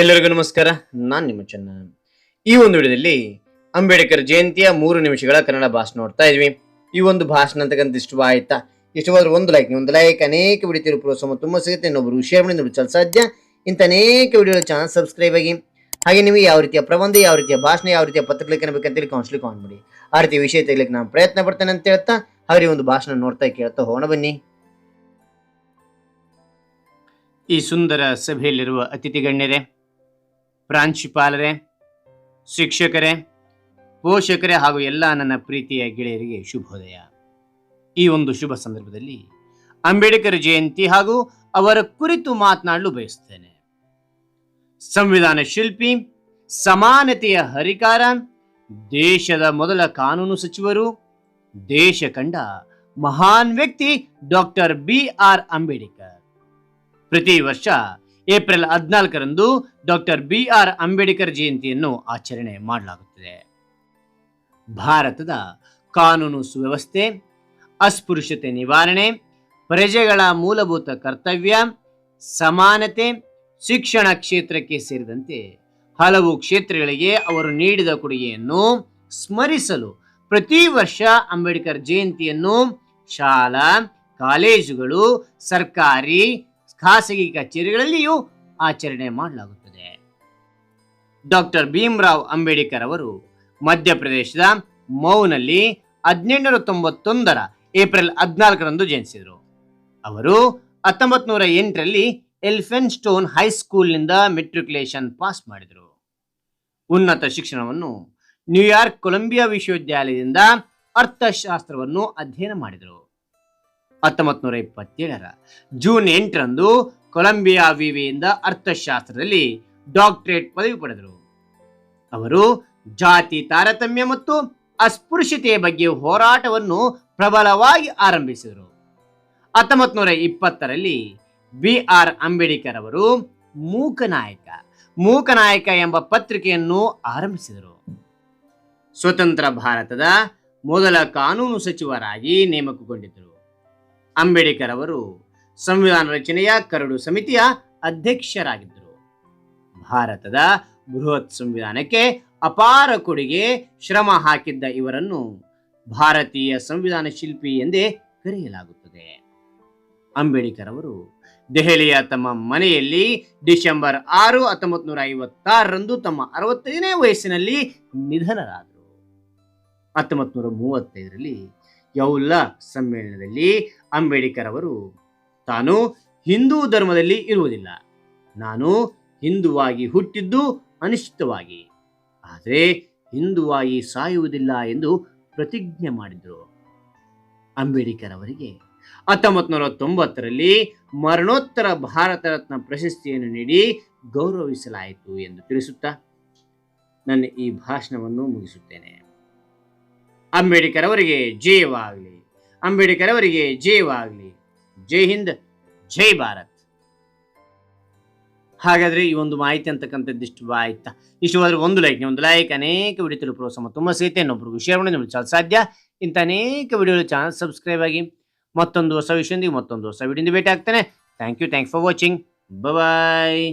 ಎಲ್ಲರಿಗೂ ನಮಸ್ಕಾರ. ನಾನು ನಿಮ್ಮ ಚೆನ್ನ ಈ ಒಂದು ವಿಡಿಯೋದಲ್ಲಿ ಅಂಬೇಡ್ಕರ್ ಜಯಂತಿಯ ಮೂರು ನಿಮಿಷಗಳ ಕನ್ನಡ ಭಾಷಣ ನೋಡ್ತಾ ಇದ್ವಿ. ಈ ಒಂದು ಭಾಷಣ ಅಂತಕ್ಕಂಥ ಇಷ್ಟವಾಯ್ತಾ ಇಷ್ಟವಾದ್ರೆ ಒಂದು ಲೈಕ್ ಒಂದು ಲೈಕ್ ಅನೇಕ ವಿಡಿಯೋ ತಿರುಪುರ ಪ್ರೋತ್ಸಾಹ ತುಂಬ ಸಿಗುತ್ತೆ. ಇನ್ನೊಬ್ಬರು ವಿಷಯ ಮಾಡಿ ನೋಡಿ ಸಾಧ್ಯ. ಇಂಥ ಅನೇಕ ವಿಡಿಯೋ ಚಾನಲ್ ಸಬ್ಸ್ಕ್ರೈಬ್ ಆಗಿ. ಹಾಗೆ ನಿಮಗೆ ಯಾವ ರೀತಿಯ ಪ್ರಬಂಧ, ಯಾವ ರೀತಿಯ ಭಾಷಣ, ಯಾವ ರೀತಿಯ ಪತ್ರಲೇಖನ ಬೇಕಂತೇಳಿ ಕೌನ್ಸಿಲಿ ಕಾನ್ ಮಾಡಿ. ಆ ರೀತಿ ವಿಷಯ ತೆಗಿಲಿಕ್ಕೆ ನಾನು ಪ್ರಯತ್ನ ಪಡ್ತೇನೆ ಅಂತ ಹೇಳ್ತಾ ಅವ್ರಿಗೆ ಒಂದು ಭಾಷಣ ನೋಡ್ತಾ ಕೇಳ್ತಾ ಹೋಣ ಬನ್ನಿ. ಈ ಸುಂದರ ಸಭೆಯಲ್ಲಿರುವ ಅತಿಥಿ ಗಣ್ಯರೇ ಪ್ರಾಂಶುಪಾಲರೇ, ಶಿಕ್ಷಕರೇ, ಪೋಷಕರೇ ಹಾಗೂ ಎಲ್ಲ ನನ್ನ ಪ್ರೀತಿಯ ಗೆಳೆಯರಿಗೆ ಶುಭೋದಯ. ಈ ಒಂದು ಶುಭ ಸಂದರ್ಭದಲ್ಲಿ ಅಂಬೇಡ್ಕರ್ ಜಯಂತಿ ಹಾಗೂ ಅವರ ಕುರಿತು ಮಾತನಾಡಲು ಬಯಸುತ್ತೇನೆ. ಸಂವಿಧಾನ ಶಿಲ್ಪಿ, ಸಮಾನತೆಯ ಹರಿಕಾರ, ದೇಶದ ಮೊದಲ ಕಾನೂನು ಸಚಿವರು, ದೇಶ ಕಂಡ ಮಹಾನ್ ವ್ಯಕ್ತಿ ಡಾಕ್ಟರ್ ಬಿ ಆರ್ ಅಂಬೇಡ್ಕರ್. ಪ್ರತಿ ವರ್ಷ ಏಪ್ರಿಲ್ ಹದಿನಾಲ್ಕರಂದು ಡಾಕ್ಟರ್ ಬಿ ಆರ್ ಅಂಬೇಡ್ಕರ್ ಜಯಂತಿಯನ್ನು ಆಚರಣೆ ಮಾಡಲಾಗುತ್ತದೆ. ಭಾರತದ ಕಾನೂನು ಸುವ್ಯವಸ್ಥೆ, ಅಸ್ಪೃಶ್ಯತೆ ನಿವಾರಣೆ, ಪ್ರಜೆಗಳ ಮೂಲಭೂತ ಕರ್ತವ್ಯ, ಸಮಾನತೆ, ಶಿಕ್ಷಣ ಕ್ಷೇತ್ರಕ್ಕೆ ಸೇರಿದಂತೆ ಹಲವು ಕ್ಷೇತ್ರಗಳಿಗೆ ಅವರು ನೀಡಿದ ಕೊಡುಗೆಯನ್ನು ಸ್ಮರಿಸಲು ಪ್ರತಿ ವರ್ಷ ಅಂಬೇಡ್ಕರ್ ಜಯಂತಿಯನ್ನು ಶಾಲಾ, ಕಾಲೇಜುಗಳು, ಸರ್ಕಾರಿ ಖಾಸಗಿ ಕಚೇರಿಗಳಲ್ಲಿಯೂ ಆಚರಣೆ ಮಾಡಲಾಗುತ್ತದೆ. ಡಾಕ್ಟರ್ ಭೀಮ್ರಾವ್ ಅಂಬೇಡ್ಕರ್ ಅವರು ಮಧ್ಯಪ್ರದೇಶದ ಮೌನಲ್ಲಿ ಹದಿನೆಂಟುನೂರ ತೊಂಬತ್ತೊಂದರ ಏಪ್ರಿಲ್ ಹದಿನಾಲ್ಕರಂದು ಜನಿಸಿದರು. ಅವರು ಹತ್ತೊಂಬತ್ತು ನೂರ ಎಂಟರಲ್ಲಿ ಎಲ್ಫೆನ್ ಸ್ಟೋನ್ ಹೈಸ್ಕೂಲ್ನಿಂದ ಮೆಟ್ರಿಕ್ಯುಲೇಷನ್ ಪಾಸ್ ಮಾಡಿದರು. ಉನ್ನತ ಶಿಕ್ಷಣವನ್ನು ನ್ಯೂಯಾರ್ಕ್ ಕೊಲಂಬಿಯಾ ವಿಶ್ವವಿದ್ಯಾಲಯದಿಂದ ಅರ್ಥಶಾಸ್ತ್ರವನ್ನು ಅಧ್ಯಯನ ಮಾಡಿದರು. ಹತ್ತೊಂಬತ್ತು ನೂರ ಇಪ್ಪತ್ತೇಳರ ಜೂನ್ ಎಂಟರಂದು ಕೊಲಂಬಿಯಾ ವಿವಿಯಿಂದ ಅರ್ಥಶಾಸ್ತ್ರದಲ್ಲಿ ಡಾಕ್ಟರೇಟ್ ಪದವಿ ಪಡೆದರು. ಅವರು ಜಾತಿ ತಾರತಮ್ಯ ಮತ್ತು ಅಸ್ಪೃಶ್ಯತೆಯ ಬಗ್ಗೆ ಹೋರಾಟವನ್ನು ಪ್ರಬಲವಾಗಿ ಆರಂಭಿಸಿದರು. ಹತ್ತೊಂಬತ್ತು ನೂರ ಇಪ್ಪತ್ತರಲ್ಲಿ ಬಿ ಆರ್ ಅಂಬೇಡ್ಕರ್ ಅವರು ಮೂಕನಾಯಕ ಮೂಕನಾಯಕ ಎಂಬ ಪತ್ರಿಕೆಯನ್ನು ಆರಂಭಿಸಿದರು. ಸ್ವತಂತ್ರ ಭಾರತದ ಮೊದಲ ಕಾನೂನು ಸಚಿವರಾಗಿ ನೇಮಕಗೊಂಡಿದ್ದರು. ಅಂಬೇಡ್ಕರ್ ಅವರು ಸಂವಿಧಾನ ರಚನೆಯ ಕರಡು ಸಮಿತಿಯ ಅಧ್ಯಕ್ಷರಾಗಿದ್ದರು. ಭಾರತದ ಬೃಹತ್ ಸಂವಿಧಾನಕ್ಕೆ ಅಪಾರ ಕೊಡುಗೆ ಶ್ರಮ ಹಾಕಿದ್ದ ಇವರನ್ನು ಭಾರತೀಯ ಸಂವಿಧಾನ ಶಿಲ್ಪಿ ಎಂದೇ ಕರೆಯಲಾಗುತ್ತದೆ. ಅಂಬೇಡ್ಕರ್ ಅವರು ದೆಹಲಿಯ ತಮ್ಮ ಮನೆಯಲ್ಲಿ ಡಿಸೆಂಬರ್ ಆರು ಹತ್ತೊಂಬತ್ತು ನೂರ ಐವತ್ತಾರರಂದು ತಮ್ಮ ಅರವತ್ತೈದನೇ ವಯಸ್ಸಿನಲ್ಲಿ ನಿಧನರಾದರು. ಹತ್ತೊಂಬತ್ತು ನೂರ ಮೂವತ್ತೈದರಲ್ಲಿ ಯೌಲ ಸಮ್ಮೇಳನದಲ್ಲಿ ಅಂಬೇಡ್ಕರ್ ಅವರು ತಾನು ಹಿಂದೂ ಧರ್ಮದಲ್ಲಿ ಇರುವುದಿಲ್ಲ. ನಾನು ಹಿಂದುವಾಗಿ ಹುಟ್ಟಿದ್ದು ಅನಿಶ್ಚಿತವಾಗಿ. ಆದರೆ ಹಿಂದುವಾಗಿ ಸಾಯುವುದಿಲ್ಲ ಎಂದು ಪ್ರತಿಜ್ಞೆ ಮಾಡಿದರು. ಅಂಬೇಡ್ಕರ್ ಅವರಿಗೆ ಹತ್ತೊಂಬತ್ತು ನೂರ ತೊಂಬತ್ತರಲ್ಲಿ ಮರಣೋತ್ತರ ಭಾರತ ರತ್ನ ಪ್ರಶಸ್ತಿಯನ್ನು ನೀಡಿ ಗೌರವಿಸಲಾಯಿತು ಎಂದು ತಿಳಿಸುತ್ತಾ, ನನ್ನ ಈ ಭಾಷಣವನ್ನು ಮುಗಿಸುತ್ತೇನೆ. ಅಂಬೇಡ್ಕರ್ ಅವರಿಗೆ ಜಯವಾಗಲಿ ಅಂಬೇಡ್ಕರ್ ಅವರಿಗೆ ಜಯವಾಗಲಿ ಜೈ ಹಿಂದ್, ಜೈ ಭಾರತ್. ಹಾಗಾದ್ರೆ ಈ ಒಂದು ಮಾಹಿತಿ ಅಂತಕ್ಕಂಥದ್ದು ಇಷ್ಟು ಆಯ್ತಾ? ಇಷ್ಟವಾದ್ರೆ ಒಂದು ಲೈಕ್ ಒಂದು ಲೈಕ್ ಅನೇಕ ವಿಡಿಯೋ ತಿಳು ಸಮ ತುಂಬ ಸಿಗುತ್ತೆ ಇನ್ನೊಬ್ರಿಗೂ ಶೇರ್ ಮಾಡಿ ನಿಮಗೆ ಸಾಧ್ಯ. ಇಂಥ ಅನೇಕ ವಿಡಿಯೋಗಳು ಚಾನಲ್ ಸಬ್ಸ್ಕ್ರೈಬ್ ಆಗಿ ಮತ್ತೊಂದು ಹೊಸ ವಿಷಯದಿಂದ ಮತ್ತೊಂದು ಹೊಸ ವಿಡಿಯೋದಿಂದ ಭೇಟಿ ಆಗ್ತಾನೆ thank you thank for watching bye